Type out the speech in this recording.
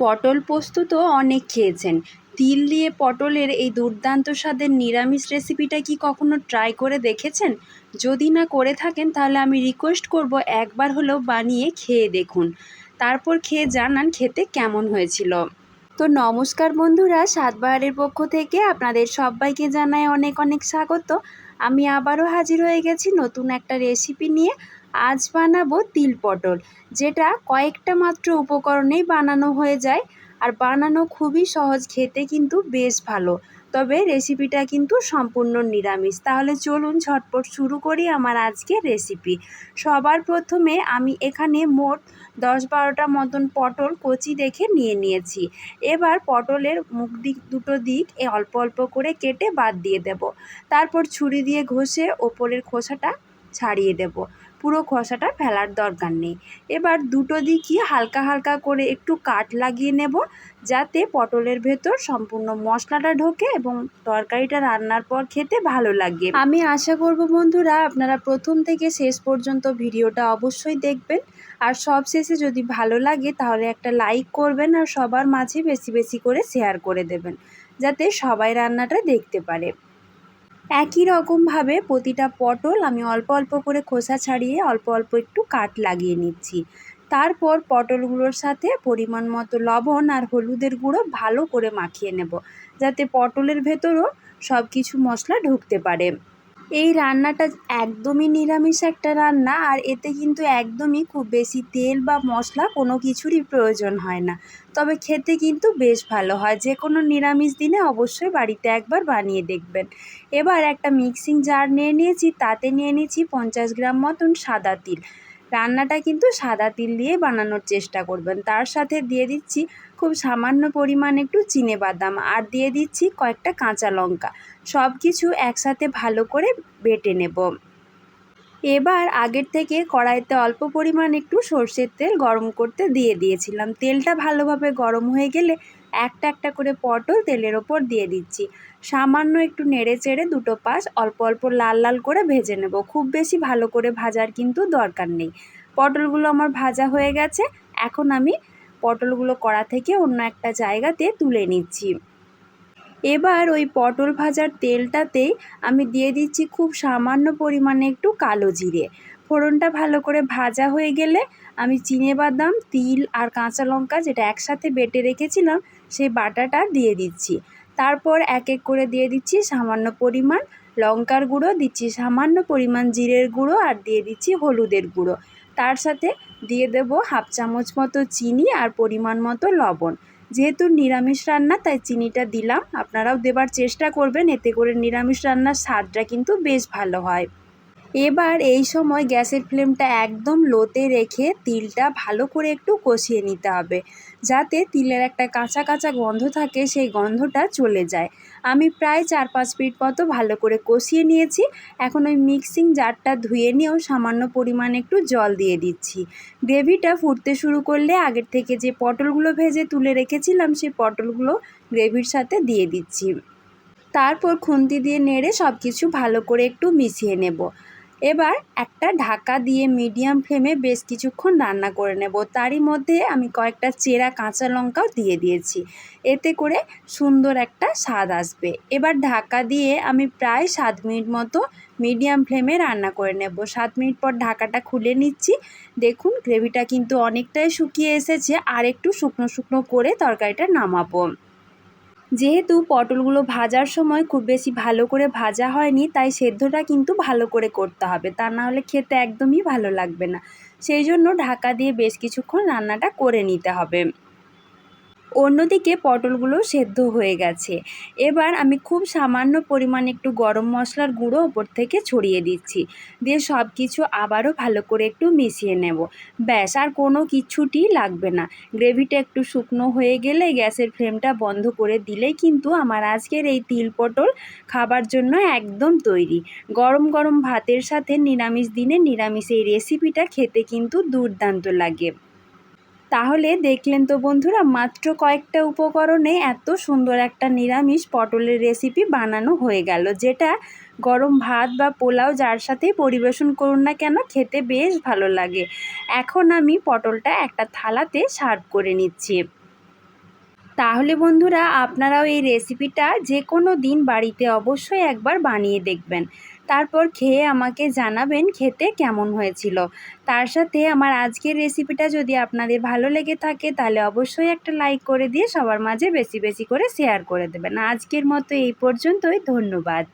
পটল পোস্ত তো অনেক খেয়েছেন। তিল দিয়ে পটলের এই দুর্দান্ত স্বাদের নিরামিষ রেসিপিটা কি কখনো ট্রাই করে দেখেছেন? যদি না করে থাকেন, তাহলে আমি রিকোয়েস্ট করব একবার হলেও বানিয়ে খেয়ে দেখুন। তারপর খেয়ে জানান খেতে কেমন হয়েছিল। তো নমস্কার বন্ধুরা সাতবাহারের পক্ষ থেকে আপনাদের সবাইকে জানাই অনেক অনেক স্বাগত। আমি আবারও হাজির হয়ে গেছি নতুন একটা রেসিপি নিয়ে। আজ বানাবো তিল পটল, যেটা কয়েকটা মাত্র উপকরণেই বানানো হয়ে যায়। আর বানানো খুবই সহজ, খেতে কিন্তু বেশ ভালো। তবে রেসিপিটা কিন্তু সম্পূর্ণ নিরামিষ। তাহলে চলুন ঝটপট শুরু করি আমার আজকের রেসিপি। সবার প্রথমে আমি এখানে মোট দশ বারোটা মতন পটল কচি দেখে নিয়ে নিয়েছি। এবার পটলের মুখ দিক, দুটো দিক এ অল্প অল্প করে কেটে বাদ দিয়ে দেব। তারপর ছুরি দিয়ে ঘষে ওপরের খোসাটা ছাড়িয়ে দেব। পুরো খোসাটা ফেলার দরকার নেই। এবার দুটো দিকই হালকা হালকা করে একটু কাট লাগিয়ে নেব, যাতে পটলের ভেতর সম্পূর্ণ মশলাটা ঢোকে এবং তরকারিটা রান্নার পর খেতে ভালো লাগে। আমি আশা করব বন্ধুরা, আপনারা প্রথম থেকে শেষ পর্যন্ত ভিডিওটা অবশ্যই দেখবেন। আর সব শেষে যদি ভালো লাগে, তাহলে একটা লাইক করবেন আর সবার মাঝে বেশি বেশি করে শেয়ার করে দেবেন, যাতে সবাই রান্নাটা দেখতে পারে। একই রকমভাবে প্রতিটা পটল আমি অল্প অল্প করে খোসা ছাড়িয়ে অল্প অল্প একটু কাট লাগিয়ে নিচ্ছি। তারপর পটলগুলোর সাথে পরিমাণ মতো লবণ আর হলুদের গুঁড়ো ভালো করে মাখিয়ে নেব, যাতে পটলের ভেতরও সব কিছু মশলা ঢুকতে পারে। এই রান্নাটা একদমই নিরামিষ একটা রান্না, আর এতে কিন্তু একদমই খুব বেশি তেল বা মশলা কোনো কিছুরই প্রয়োজন হয় না। তবে খেতে কিন্তু বেশ ভালো হয়। যে কোনো নিরামিষ দিনে অবশ্যই বাড়িতে একবার বানিয়ে দেখবেন। এবার একটা মিক্সিং জার নিয়ে নিয়েছি, তাতে নিয়ে নিয়েছি পঞ্চাশ গ্রাম মতন সাদা তিল। রান্নাটা কিন্তু সাদা তিল দিয়ে বানানোর চেষ্টা করবেন। তার সাথে দিয়ে দিচ্ছি খুব সামান্য পরিমাণ একটু চিনে বাদাম আর দিয়ে দিচ্ছি কয়েকটা কাঁচা লঙ্কা। সব কিছু একসাথে ভালো করে বেটে নেব। এবার আগের থেকে কড়াইতে অল্প পরিমাণ একটু সর্ষের তেল গরম করতে দিয়ে দিয়েছিলাম। তেলটা ভালোভাবে গরম হয়ে গেলে একটা একটা করে পটল তেলের ওপর দিয়ে দিচ্ছি। সামান্য একটু নেড়ে চেড়ে দুটো পাশ অল্প অল্প লাল লাল করে ভেজে নেব। খুব বেশি ভালো করে ভাজার কিন্তু দরকার নেই। পটলগুলো আমার ভাজা হয়ে গেছে। এখন আমি পটলগুলো কড়া থেকে অন্য একটা জায়গাতে তুলে নিচ্ছি। এবার ওই পটল ভাজার তেলটাতেই আমি দিয়ে দিচ্ছি খুব সামান্য পরিমাণে একটু কালো জিরে। ফোড়নটা ভালো করে ভাজা হয়ে গেলে আমি চিনে বাদাম, তিল আর কাঁচা লঙ্কা যেটা একসাথে বেটে রেখেছিলাম, সেই বাটাটা দিয়ে দিচ্ছি। তারপর এক এক করে দিয়ে দিচ্ছি সামান্য পরিমাণ। লঙ্কার গুঁড়ো দিচ্ছি সামান্য পরিমাণ জিরের গুঁড়ো আর দিয়ে দিচ্ছি হলুদের গুঁড়ো। তার সাথে দিয়ে দেব হাফ চামচ মতো চিনি আর পরিমাণ মতো লবণ। যেহেতু নিরামিষ রান্না, তাই চিনিটা দিলাম। আপনারাও দেবার চেষ্টা করবেন, এতে করে নিরামিষ রান্নার স্বাদটা কিন্তু বেশ ভালো হয়। এবার এই সময় গ্যাসের ফ্লেমটা একদম লোতে রেখে তিলটা ভালো করে একটু কষিয়ে নিতে হবে, যাতে তিলের একটা কাঁচা কাঁচা গন্ধ থাকে সেই গন্ধটা চলে যায়। আমি প্রায় চার পাঁচ মিনিট মতো ভালো করে কষিয়ে নিয়েছি। এখন ওই মিক্সিং জারটা ধুয়ে নিয়েও সামান্য পরিমাণ একটু জল দিয়ে দিচ্ছি। গ্রেভিটা ফুটতে শুরু করলে আগের থেকে যে পটলগুলো ভেজে তুলে রেখেছিলাম সেই পটলগুলো গ্রেভির সাথে দিয়ে দিচ্ছি। তারপর খুন্তি দিয়ে নেড়ে সব কিছু ভালো করে একটু মিশিয়ে নেব। এবার একটা ঢাকা দিয়ে মিডিয়াম ফ্লেমে বেশ কিছুক্ষণ রান্না করে নেব। তারই মধ্যে আমি কয়েকটা চেরা কাঁচা লঙ্কাও দিয়ে দিয়েছি। এতে করে সুন্দর একটা স্বাদ আসবে। এবার ঢাকা দিয়ে আমি প্রায় সাত মিনিট মতো মিডিয়াম ফ্লেমে রান্না করে নেব। সাত মিনিট পর ঢাকাটা খুলে নিচ্ছি। দেখুন গ্রেভিটা কিন্তু অনেকটাই শুকিয়ে এসেছে। আর একটু শুকনো শুকনো করে তরকারিটা নামাবো। যেহেতু পটলগুলো ভাজার সময় খুব বেশি ভালো করে ভাজা হয়নি, তাই সেদ্ধটা কিন্তু ভালো করে করতে হবে। তা না হলে খেতে একদমই ভালো লাগবে না। সেই জন্য ঢাকা দিয়ে বেশ কিছুক্ষণ রান্নাটা করে নিতে হবে। অন্যদিকে পটলগুলো সেদ্ধ হয়ে গেছে। এবার আমি খুব সামান্য পরিমাণ একটু গরম মশলার গুঁড়ো ওপর থেকে ছড়িয়ে দিচ্ছি। দিয়ে সব কিছু আবারও ভালো করে একটু মিশিয়ে নেব। ব্যাস, আর কোনো কিছুটি লাগবে না। গ্রেভিটা একটু শুকনো হয়ে গেলে গ্যাসের ফ্লেমটা বন্ধ করে দিলেই কিন্তু আমার আজকের এই তিল পটল খাবার জন্য একদম তৈরি। গরম গরম ভাতের সাথে নিরামিষ দিনে নিরামিষ এই রেসিপিটা খেতে কিন্তু দুর্দান্ত লাগে। তাহলে দেখলেন তো বন্ধুরা, মাত্র কয়েকটা উপকরণে এত সুন্দর একটা নিরামিষ পটলের রেসিপি বানানো হয়ে গেল, যেটা গরম ভাত বা পোলাও যার সাথেই পরিবেশন করুন না কেন, খেতে বেশ ভালো লাগে। এখন আমি পটলটা একটা থালাতে সার্ভ করে নিচ্ছি। তাহলে বন্ধুরা, আপনারাও এই রেসিপিটা যে কোনো দিন বাড়িতে অবশ্যই একবার বানিয়ে দেখবেন। তারপর খেয়ে আমাকে জানাবেন খেতে কেমন হয়েছিল। তার সাথে আমার আজকের রেসিপিটা যদি আপনাদের ভালো লেগে থাকে, তাহলে অবশ্যই একটা লাইক করে দিয়ে সবার মাঝে বেশি বেশি করে শেয়ার করে দেবেন। আজকের মতো এই পর্যন্তই, ধন্যবাদ।